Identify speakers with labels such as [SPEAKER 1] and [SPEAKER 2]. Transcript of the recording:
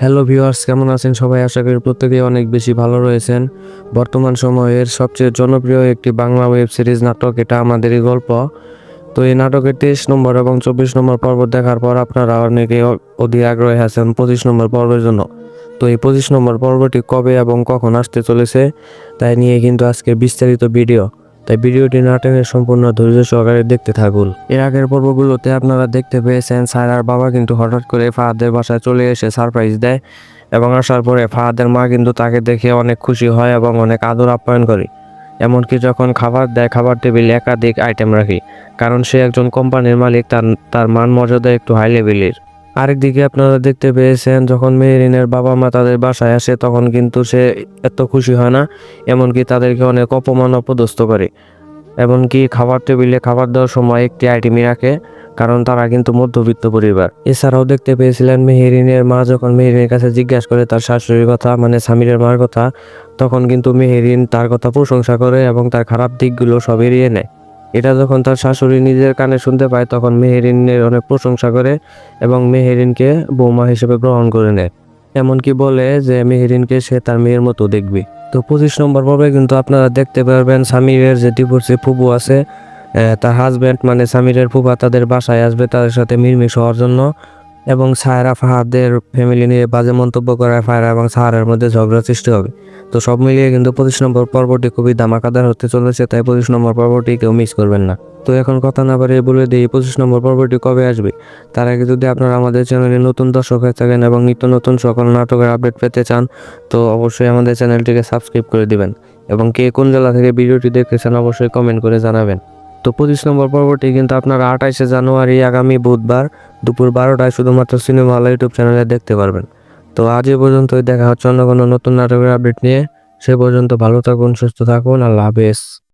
[SPEAKER 1] Hello viewers কেমন আছেন সবাই? আশা করি প্রত্যেকেই অনেক বেশি ভালো রয়েছেন। বর্তমান সময়ের সবচেয়ে জনপ্রিয় একটি বাংলা ওয়েব সিরিজ নাটক, এটা আমাদেরই গল্প। তো এই নাটকের তেইশ নম্বর এবং চব্বিশ নম্বর পর্ব দেখার পর আপনারা অনেকে অ- অধীর আগ্রহী আছেন পঁচিশ নম্বর পর্বের জন্য। তো এই পঁচিশ নম্বর পর্বটি কবে এবং কখন আসতে চলেছে তাই নিয়ে কিন্তু আজকে বিস্তারিত ভিডিও তাই ভিডিওটি নাটকের সম্পূর্ণ ধৈর্য সহকারে দেখতে থাকুন। এর আগের পর্বগুলোতে আপনারা দেখতে পেয়েছেন, সায়রার বাবা কিন্তু হঠাৎ করে ফাহাদের বাসায় চলে এসে সারপ্রাইজ দেয় এবং আসার পরে ফাহাদের মা কিন্তু তাকে দেখে অনেক খুশি হয় এবং অনেক আদর আপ্যায়ন করে। এমনকি যখন খাবার দেয়, খাবার টেবিলে একাধিক আইটেম রাখি, কারণ সে একজন কোম্পানির মালিক, তার তার মান মর্যাদা একটু হাই লেভেলের আরেকদিকে আপনারা দেখতে পেয়েছেন, যখন মেহরিনের বাবা মা তাদের বাসায় আসে, তখন কিন্তু সে এত খুশি হয় না, এমনকি তাদেরকে অনেক অপমান অপদস্থ করে। এমনকি খাবার টেবিলে খাবার দেওয়ার সময় একটি আইটেমই রাখে, কারণ তারা কিন্তু মধ্যবিত্ত পরিবার। এছাড়াও দেখতে পেয়েছিলেন মেহেরিনের মা, যখন মেহেরিনের কাছে জিজ্ঞাসা করে তার শাশুড়ির কথা মানে স্বামীর মার কথা, তখন কিন্তু মেহেরিন তার কথা প্রশংসা করে এবং তার খারাপ দিকগুলো সব এড়িয়ে নেয়। এটা যখন তার শাশুড়ি নিজের কানে শুনতে পায়, তখন মেহেরিনের অনেক প্রশংসা করে এবং মেহেরিনকে বৌমা হিসেবে গ্রহণ করে নেয়। এমনকি বলে যে মেহেরিনকে সে তার মেয়ের মতো দেখবে। তো পঁচিশ নম্বর পর্বে কিন্তু আপনারা দেখতে পারবেন সামিরের যে ডিভোর্সে ফুবু আছে তার হাজব্যান্ড মানে সামিরের ফুবা তাদের বাসায় আসবে তাদের সাথে মিলমিশ হওয়ার জন্য। এবং সায়রা ফাহাদের ফ্যামিলি নিয়ে বাজে মন্তব্য করায় ফায়রা এবং সাহারের মধ্যে ঝগড়া সৃষ্টি হবে। তো সব মিলিয়ে কিন্তু পঁচিশ নম্বর পর্বটি খুবই ধামাকাদার হতে চলেছে, তাই পঁচিশ নম্বর পর্বটি কেউ মিস করবেন না। তো এখন কথা না বাড়িয়ে বলে দিই, পঁচিশ নম্বর পর্বটি কবে আসবে? তার আগে যদি আপনারা আমাদের চ্যানেলে নতুন দর্শক হয়ে থাকেন এবং নিত্য নতুন সকল নাটকের আপডেট পেতে চান, তো অবশ্যই আমাদের চ্যানেলটিকে সাবস্ক্রাইব করে দিবেন এবং কে কোন জেলা থেকে ভিডিওটি দেখতেছেন অবশ্যই কমেন্ট করে জানাবেন। তো পঁচিশ নম্বর পর্বটি কিন্তু আপনারা আঠাইশে জানুয়ারি আগামী বুধবার দুপুর বারোটায় শুধুমাত্র সিনেমা হল ইউটিউব চ্যানেলে দেখতে পারবেন। তো আজ এ পর্যন্তই, দেখা হচ্ছে অন্য কোনো নতুন নাটকের আপডেট নিয়ে। সে পর্যন্ত ভালো থাকুন, সুস্থ থাকুন, আল্লাহ হাফেজ।